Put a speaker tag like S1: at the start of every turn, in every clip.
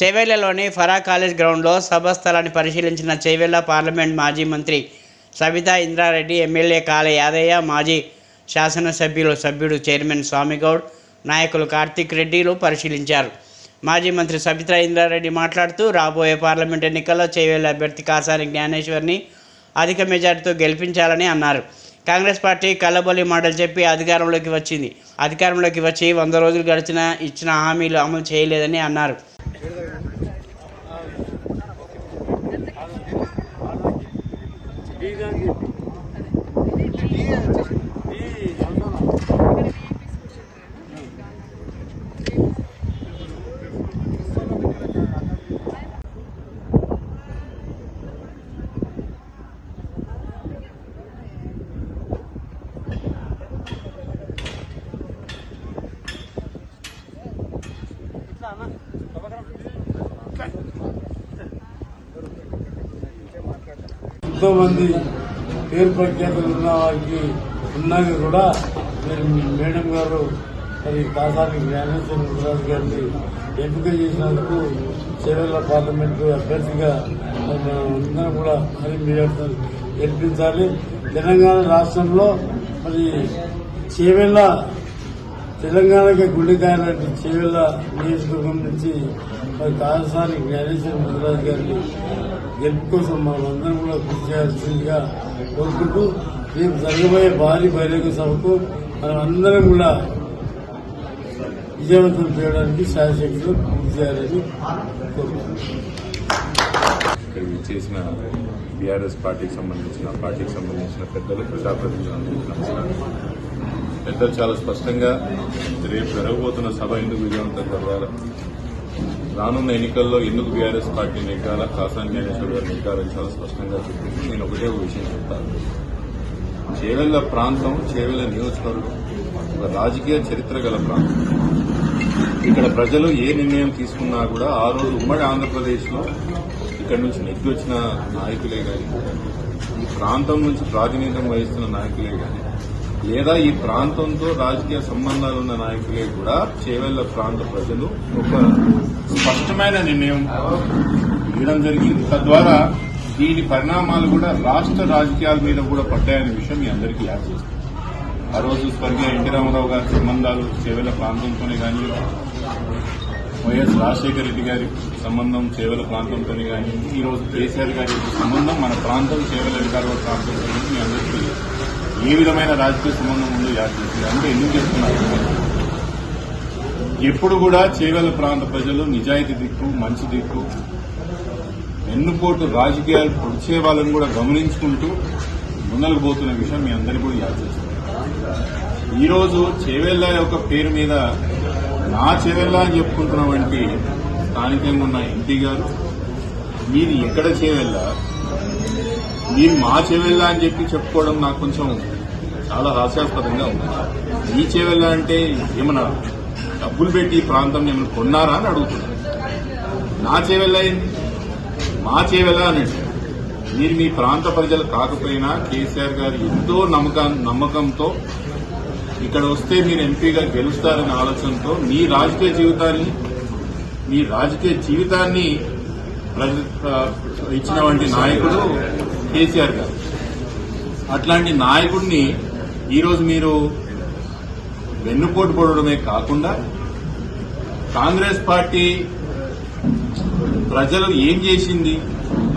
S1: చేవేళ్ళలోని Farah college గ్రౌండ్లో సభ స్థలాన్ని పరిశీలించిన చేవేళ్ళ పార్లమెంట్ మాజీ మంత్రి సబితా ఇంద్రారెడ్డి ఎమ్మెల్యే కాళ యాదయ్య మాజీ శాసనసభ్యులు సభ్యుడు చైర్మన్ స్వామిగౌడ్ నాయకులు కార్తిక్ రెడ్డిలు పరిశీలించారు. మాజీ మంత్రి సబితా ఇంద్రారెడ్డి మాట్లాడుతూ రాబోయే పార్లమెంట్ ఎన్నికల్లో చేవేళ్ళ అభ్యర్థి కాసాని జ్ఞానేశ్వర్ని అధిక మెజార్టీతో గెలిపించాలని అన్నారు. కాంగ్రెస్ పార్టీ కల్లబొల్లి మాటలు చెప్పి అధికారంలోకి వచ్చింది. అధికారంలోకి వచ్చి వంద రోజులు గడిచినా ఇచ్చిన హామీలు అమలు చేయలేదని అన్నారు.
S2: ఎంతో మంది పేరు ప్రఖ్యాతులు ఉన్న వారికి ఉన్నది కూడా మరి మేడం గారు మరి కాసాని జ్ఞానేశ్వర గుజరాత్ గారిని ఎంపిక చేసినందుకు చేవెళ్ళ పార్లమెంటు అభ్యర్థిగా ఉందని అందరం కూడా మరి మీరు గెలిపించాలి. తెలంగాణ రాష్ట్రంలో మరి చేవెళ్ళ తెలంగాణకి గుండెకాయ లాంటి చేవెళ్ళ నియోజకవర్గం నుంచి మరి కాళసాని జ్ఞానేశ్వర ముదిరాజు గారిని గెలుపు కోసం మనం అందరం కూడా కృషి చేయాల్సిందిగా కోరుకుంటూ రేపు జరగబోయే భారీ బహిరంగ సభకు మనం అందరం కూడా విజయవంతం చేయడానికి శాయశక్తులు కృషి చేయాలని కోరుకుంటున్నాం.
S3: చేసిన బీఆర్ఎస్ పార్టీకి సంబంధించిన పార్టీకి సంబంధించిన పెద్దలు ప్రజాప్రతినిధులందరికీ నమస్కారం. పెద్దలు చాలా స్పష్టంగా రేపు జరగబోతున్న సభ ఎందుకు విజయవంతం జరగాల? రానున్న ఎన్నికల్లో ఎందుకు బీఆర్ఎస్ పార్టీ నెగ్గాల కాసాని జ్ఞానేశ్వర గారు నెగ్గాలని చాలా స్పష్టంగా చెప్పింది. నేను ఒకటే ఒక విషయం చెప్తాను. చేవెళ్ళ ప్రాంతం చేవెళ్ళ నియోజకవర్గం ఒక రాజకీయ చరిత్ర గల ప్రాంతం. ఇక్కడ ప్రజలు ఏ నిర్ణయం తీసుకున్నా కూడా ఆ రోజు ఉమ్మడి ఆంధ్రప్రదేశ్లో ఇక్కడి ఇక్కడ నుంచి నెగ్గి వచ్చిన నాయకులే కానీ ఈ ప్రాంతం నుంచి ప్రాతినిధ్యం వహిస్తున్న నాయకులే కానీ లేదా ఈ ప్రాంతంతో రాజకీయ సంబంధాలు ఉన్న నాయకులే కూడా చేవెళ్ళ ప్రాంత ప్రజలు ఒక స్పష్టమైన నిర్ణయం ఇవ్వడం జరిగింది. తద్వారా దీని పరిణామాలు కూడా రాష్ట్ర రాజకీయాల మీద కూడా పడ్డాయనే విషయం మీ అందరికీ యాడ్ చేస్తుంది. ఆ రోజు స్వర్గీయ ఎన్టీ రామారావు గారి సంబంధాలు చేవెళ్ళ ప్రాంతంతోనే కానీ వైఎస్ రాజశేఖర రెడ్డి గారి సంబంధం చేవెల ప్రాంతంతోనే కానీ ఈ రోజు కేసీఆర్ గారి సంబంధం మన ప్రాంతం చేవెల వికారాబాద్ ప్రాంతంతో మీ అందరికీ ఏ విధమైన రాజకీయ సంబంధం ఉందో యాడ్ చేసింది అంటే ఎందుకు చెప్తున్నారు ఎప్పుడు కూడా చేవెల ప్రాంత ప్రజలు నిజాయితీ దిక్కు మంచి దిక్కు వెన్నుపోటు రాజకీయాలు పొడిచే వాళ్ళని కూడా గమనించుకుంటూ ముందరకు పోతున్న విషయం మీ అందరికీ కూడా యాడ్ ఈరోజు ఈ రోజు యొక్క పేరు మీద నా చేవెళ్ళ అని చెప్పుకుంటున్నటువంటి స్థానికంగా ఉన్న ఎంపీ గారు మీరు ఎక్కడ చేవెళ్ళ? మీరు మా చేవెళ్ళ అని చెప్పి చెప్పుకోవడం నాకు కొంచెం చాలా హాస్యాస్పదంగా ఉంది. మీ చేవెళ్ళ అంటే ఏమన్నా డబ్బులు పెట్టి ఈ ప్రాంతం ఏమైనా కొన్నారా అని అడుగుతున్నారు నా చేవెళ్ళ ఏంటి? మా చేవెళ్ళ అని మీరు మీ ప్రాంత ప్రజలు కాకపోయినా కేసీఆర్ గారు ఎంతో నమ్మకం నమ్మకంతో ఇక్కడ వస్తే మీరు ఎంపీగా గెలుస్తారనే ఆలోచనతో మీ రాజకీయ జీవితాన్ని మీ రాజకీయ జీవితాన్ని ప్రజ- ఆ, ఇచ్చినటువంటి నాయకుడు కేసీఆర్ గారు. అట్లాంటి నాయకుడిని ఈరోజు మీరు వెన్నుపోటు పడడమే కాకుండా కాంగ్రెస్ పార్టీ ప్రజలు ఏం చేసింది?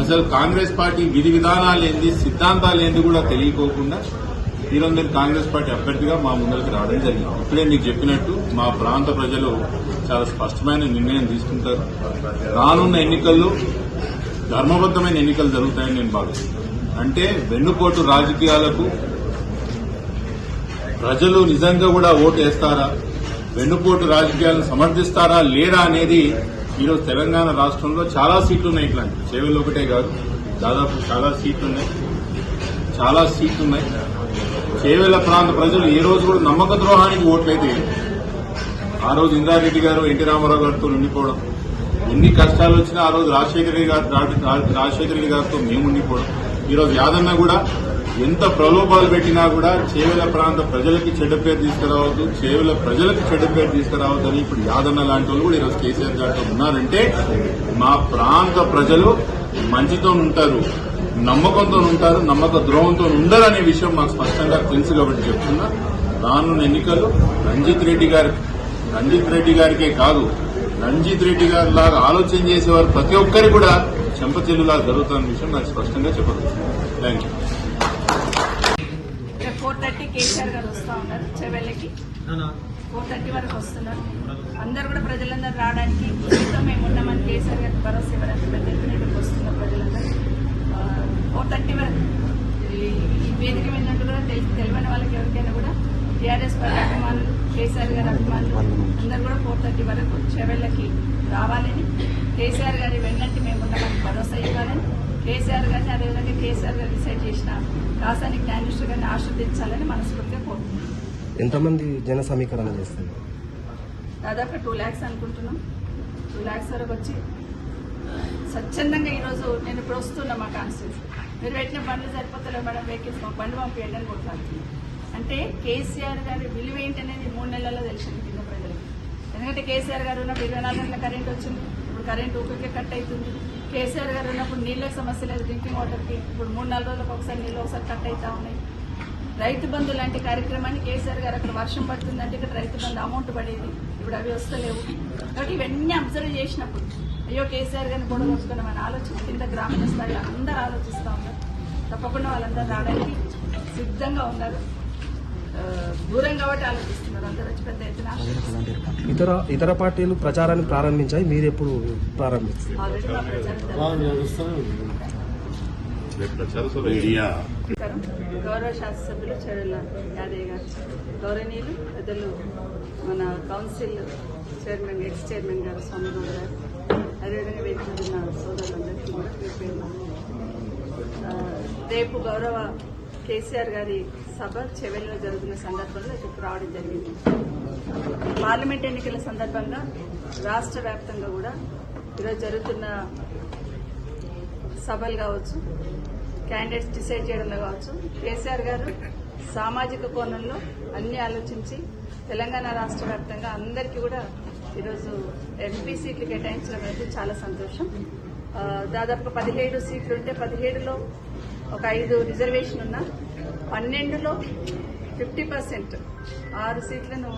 S3: అసలు కాంగ్రెస్ పార్టీ విధి విధానాలు ఏంది సిద్ధాంతాలు ఏంది కూడా తెలియకోకుండా ఈరోజు మీరు కాంగ్రెస్ పార్టీ అభ్యర్థిగా మా ముందరికి రావడం జరిగింది. ఇప్పుడే మీకు చెప్పినట్టు మా ప్రాంత ప్రజలు చాలా స్పష్టమైన నిర్ణయం తీసుకుంటారు. రానున్న ఎన్నికల్లో ధర్మబద్దమైన ఎన్నికలు జరుగుతాయని నేను భావిస్తున్నాను. అంటే వెన్నుపోటు రాజకీయాలకు ప్రజలు నిజంగా కూడా ఓటు వేస్తారా? వెన్నుపోటు రాజకీయాలను సమర్థిస్తారా? లేరా అనేది ఈరోజు తెలంగాణ రాష్ట్రంలో చాలా సీట్లు ఉన్నాయి ఇట్లాంటి. చేవెళ్ళు ఒకటే కాదు దాదాపు చాలా సీట్లు ఉన్నాయి. చాలా సీట్లు ఉన్నాయి. చేవెళ్ళ ప్రాంత ప్రజలు ఏ రోజు కూడా నమ్మక ద్రోహానికి ఓట్లయితే ఆ రోజు ఇందారెడ్డి గారు ఎన్టీ రామారావు గారితో ఉండిపోవడం ఎన్ని కష్టాలు వచ్చినా ఆ రోజు రాజశేఖర రెడ్డి గారు రాజశేఖర రెడ్డి గారితో మేము ఉండిపోవడం. ఈ రోజు యాదన్న కూడా ఎంత ప్రలోభాలు పెట్టినా కూడా చేవెల ప్రాంత ప్రజలకి చెడ్డ పేరు తీసుకురావద్దు చేవెల ప్రజలకు చెడ్డ పేరు తీసుకురావద్దని ఇప్పుడు యాదన్న లాంటి వాళ్ళు కూడా ఈరోజు కేసీఆర్ దాంట్లో ఉన్నారంటే మా ప్రాంత ప్రజలు మంచితో ఉంటారు నమ్మకంతో ఉంటారు నమ్మక ద్రోహంతో ఉండరు అనే విషయం మాకు స్పష్టంగా తెలుసు కాబట్టి చెప్తున్నా. రానున్న ఎన్నికలు రంజిత్ రెడ్డి గారి రంజిత్ రెడ్డి గారికే కాదు రంజిత్ రెడ్డి గారి లాగా ఆలోచన చేసేవారు ప్రతి ఒక్కరికి కూడా చెంపచెల్లులా జరుగుతున్న విషయం నాకు స్పష్టంగా చెప్పగలుగుతుంది thank you
S4: four thirty KCR గారు వస్తూ ఉన్నారు. చెవెళ్ళకి. ఫోర్ థర్టీ వరకు వస్తున్నారు. అందరు కూడా ప్రజలందరూ రావడానికి మేము ఉన్నామని కేసీఆర్ గారికి భరోసా ఇవ్వడానికి పెద్ద ఎత్తున వస్తున్నారు ప్రజలందరూ. ఫోర్ థర్టీ వరకు. ఈ వేదిక మీద కూడా తెలి- తెలియని వాళ్ళకి ఎవరికైనా కూడా టీఆర్ఎస్ పార్టీ అభిమానులు కేసీఆర్ గారి అభిమానులు అందరు కూడా ఫోర్ థర్టీ వరకు చెవెళ్ళకి రావాలని కేసీఆర్ గారి వెన్నంటి మేము ఉన్నామని భరోసా ఇవ్వాలని కేసీఆర్ గారిని అదేవిధంగా కేసీఆర్ గారు డిసైడ్ చేసిన కాసాని జ్ఞానేశ్వర్ గారిని ఆశీర్వదించాలని మనస్ఫూర్తిగా కోరుతున్నాం
S5: ఎంతమంది జన సమీకరణ చేస్తారు?
S4: దాదాపు టూ ల్యాక్స్ అనుకుంటున్నాం. టూ ల్యాక్స్ వరకు వచ్చి స్వచ్ఛందంగా ఈరోజు నేను ఇప్పుడు వస్తున్నా మా కాన్స్టిట్యూన్సీ. మీరు పెట్టిన బండ్లు సరిపోతలేవు మేడం వెహికల్స్ మాకు బండి పంపించండి అని కొట్లాడుతుంది అంటే కేసీఆర్ గారి విలువ ఏంటనేది మూడు నెలల్లో తెలిసింది కింద ప్రజలకు. ఎందుకంటే కేసీఆర్ గారు ఉన్నప్పుడు ఇరవై నాలుగు గంటల కరెంట్ వచ్చింది. ఇప్పుడు కరెంట్ ఊపికే కట్ అవుతుంది. కేసీఆర్ గారు ఉన్నప్పుడు నీళ్ళకి సమస్య లేదు డ్రింకింగ్ వాటర్కి ఇప్పుడు మూడు నాలుగు రోజులకు ఒకసారి నీళ్ళు ఒకసారి కట్ అవుతా ఉన్నాయి. రైతు బంధు లాంటి కార్యక్రమాన్ని కేసీఆర్ గారు అక్కడ వర్షం పడుతుందంటే ఇక్కడ రైతు బంధు అమౌంట్ పడేది. ఇప్పుడు అవి వస్తలేవు. కాబట్టి ఇవన్నీ అబ్జర్వ్ చేసినప్పుడు అయ్యో కేసీఆర్ గారిని కూడా వస్తున్నామని ఆలోచన కింద గ్రామీణ స్థాయిలో అందరూ ఆలోచిస్తూ ఉన్నారు. తప్పకుండా వాళ్ళందరూ రావడానికి సిద్ధంగా ఉన్నారు. దూరం కాబట్టి ఆలోచిస్తారు
S5: ఇతర ఇతర పార్టీలు ప్రచారాన్ని ప్రారంభించాయి. మీరు ఎప్పుడు ప్రారంభిస్తారు
S4: గౌరవ శాసనసభ్యులు చెరుల యాదయ్య గారు. గౌరవనీయులు పెద్దలు మన కౌన్సిల్ చైర్మన్ ఎక్స్ చైర్మన్ గారు స్వామిగౌడ్ గారు. అదేవిధంగా ఉన్న సోదరులందరికీ కూడా రేపు గౌరవ కేసీఆర్ గారి సభ చెవెల్లో జరుగుతున్న సందర్భంలో ఇక్కడికి రావడం జరిగింది. పార్లమెంట్ ఎన్నికల సందర్భంగా రాష్ట్ర వ్యాప్తంగా కూడా ఈరోజు జరుగుతున్న సభలు కావచ్చు క్యాండిడేట్స్ డిసైడ్ చేయడంలో కావచ్చు కేసీఆర్ గారు సామాజిక కోణంలో అన్ని ఆలోచించి తెలంగాణ రాష్ట్ర వ్యాప్తంగా అందరికీ కూడా ఈరోజు ఎంపీ సీట్లు కేటాయించడం అనేది చాలా సంతోషం. దాదాపు పదిహేడు సీట్లు ఉంటే పదిహేడులో ఒక ఐదు రిజర్వేషన్ ఉన్నా పన్నెండులో ఫిఫ్టీ పర్సెంట్ ఆరు సీట్లను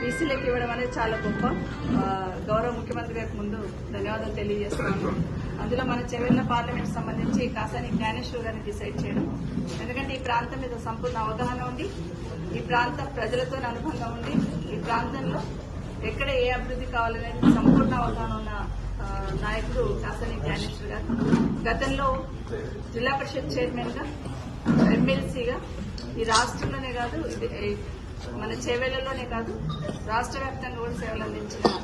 S4: బీసీలకు ఇవ్వడం అనేది చాలా గొప్ప. గౌరవ ముఖ్యమంత్రి గారికి ముందు ధన్యవాదాలు తెలియజేస్తున్నాను. అందులో మన చెవెళ్ళ పార్లమెంట్ సంబంధించి కాసాని జ్ఞానేశ్వర్ గారిని డిసైడ్ చేయడం. ఎందుకంటే ఈ ప్రాంతం మీద సంపూర్ణ అవగాహన ఉండి ఈ ప్రాంత ప్రజలతో అనుబంధం ఉండి ఈ ప్రాంతంలో ఎక్కడ ఏ అభివృద్ధి కావాలనేది సంపూర్ణ అవగాహన ఉన్న నాయకుడు కాసాని జ్ఞానేశ్వర్ గారు గతంలో జిల్లా పరిషత్ చైర్మన్గా ఎమ్మెల్సీగా ఈ రాష్ట్రంలోనే కాదు మన చేవేళ్ళలోనే కాదు రాష్ట్ర వ్యాప్తంగా కూడా సేవలు అందించిన